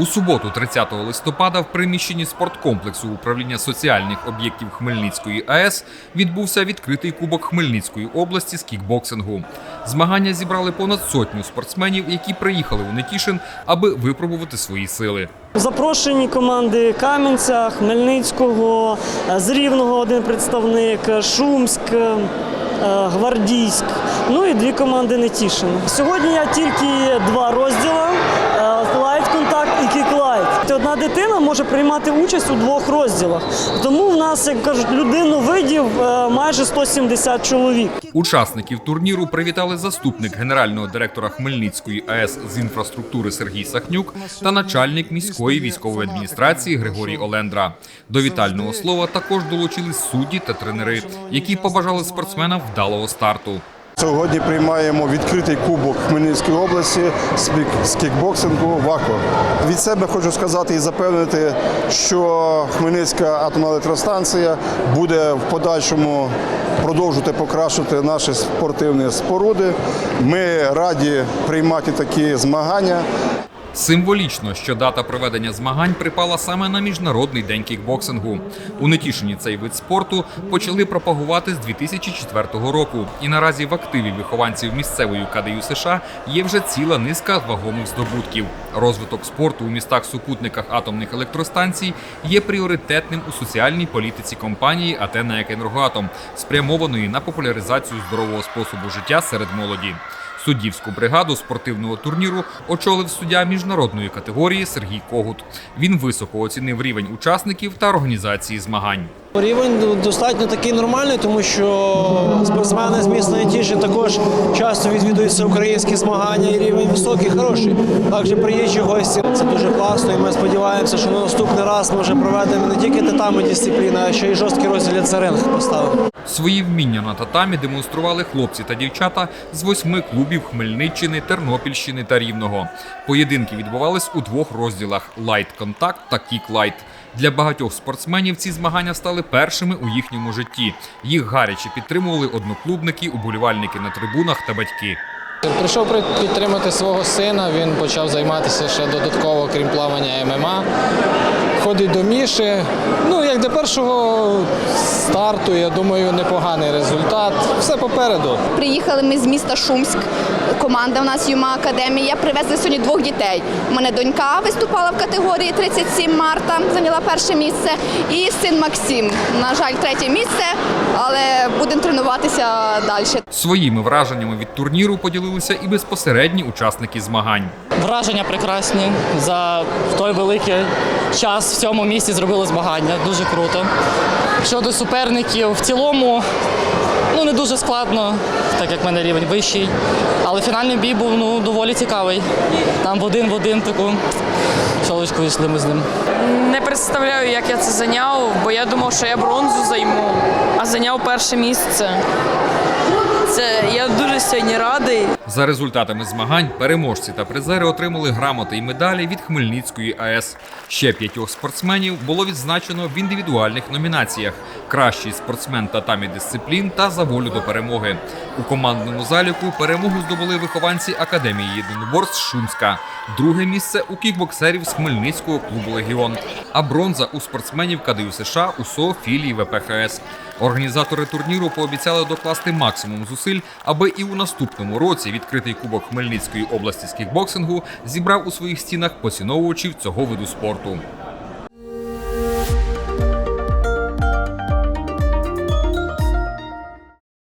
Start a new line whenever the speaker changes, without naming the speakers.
У суботу, 30 листопада, в приміщенні спорткомплексу управління соціальних об'єктів Хмельницької АЕС відбувся відкритий кубок Хмельницької області з кікбоксингу. Змагання зібрали понад сотню спортсменів, які приїхали у Нетішин, аби випробувати свої сили.
Запрошені команди Кам'янця, Хмельницького, е, з Рівного один представник, е, Шумськ, е, Гвардійськ, ну і дві команди Нетішина. Сьогодні я тільки два розділи лайт контакт і кік-лайт. Одна дитина може приймати участь у двох розділах. Тому в нас, як кажуть, людину видів е, майже 170 чоловік.
Учасників турніру привітали заступник генерального директора Хмельницької АЕС з інфраструктури Сергій Сахнюк та начальник міської військової адміністрації Григорій Олендра. До вітального слова також долучились судді та тренери, які побажали спортсменам вдалого старту.
Сьогодні приймаємо відкритий кубок Хмельницької області з кікбоксингу ВАКО. Від себе хочу сказати і запевнити, що Хмельницька атомна електростанція буде в подальшому продовжувати покращувати наші спортивні споруди. Ми раді приймати такі змагання.
Символічно, що дата проведення змагань припала саме на міжнародний день кікбоксингу. У Нетішині цей вид спорту почали пропагувати з 2004 року, і наразі в активі вихованців місцевої КДЮ США є вже ціла низка вагомих здобутків. Розвиток спорту у містах-супутниках атомних електростанцій є пріоритетним у соціальній політиці компанії «Атена Енергоатом», спрямованої на популяризацію здорового способу життя серед молоді. Суддівську бригаду спортивного турніру очолив суддя міжнародної категорії Сергій Когут. Він високо оцінив рівень учасників та організації змагань.
Рівень достатньо такий нормальний, тому що спортсмени з міста Нетішин також часто відвідуються українські змагання і рівень високий, хороший. Також приїжджі гості. Це дуже класно, і ми сподіваємося, що на наступний раз ми вже проведемо не тільки татами дисципліни, а ще й жорсткий розділ за ринг поставимо.
Свої вміння на татамі демонстрували хлопці та дівчата з восьми клубів Хмельниччини, Тернопільщини та Рівного. Поєдинки відбувались у двох розділах: лайт контакт та кік лайт. Для багатьох спортсменів ці змагання стали першими у їхньому житті. Їх гаряче підтримували одноклубники, уболівальники на трибунах та батьки.
Прийшов підтримати свого сина, він почав займатися ще додатково, крім плавання ММА. Ходить до Міші. Ну, як для першого старту, я думаю, непоганий результат. Все попереду.
Приїхали ми з міста Шумськ. Команда у нас Юма Академія. Привезли сьогодні двох дітей. У мене донька виступала в категорії 37 марта, зайняла перше місце. І син Максим. На жаль, третє місце, але будемо тренуватися далі.
Своїми враженнями від турніру поділилися і безпосередні учасники змагань.
Враження прекрасні. За той великий час в цьому місці зробили змагання. Дуже круто. Щодо суперників, в цілому ну, не дуже складно, так як в мене рівень вищий. Але фінальний бій був ну, доволі цікавий. Там в один в один таку чолочку йшли ми з ним.
Не представляю, як я це зайняв, бо я думав, що я бронзу займу, а зайняв перше місце. Це я дуже сьогодні радий.
За результатами змагань переможці та призери отримали грамоти і медалі від Хмельницької АЕС. Ще п'ятьох спортсменів було відзначено в індивідуальних номінаціях: кращий спортсмен татамі дисциплін та за волю до перемоги. У командному заліку перемогу здобули вихованці Академії єдиноборств Шумська. Друге місце у кікбоксерів з Хмельницького клубу Легіон. А бронза у спортсменів КДЮ США УСО філії ВПХС. Організатори турніру пообіцяли докласти максимум зусиль, аби і у наступному році відкритий кубок Хмельницької області з кікбоксингу зібрав у своїх стінах поціновувачів цього виду спорту.